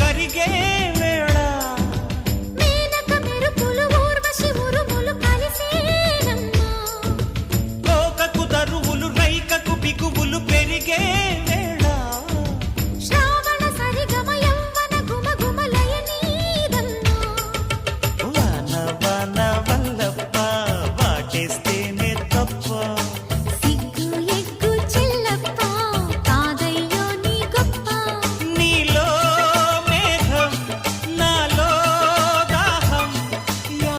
కరిగే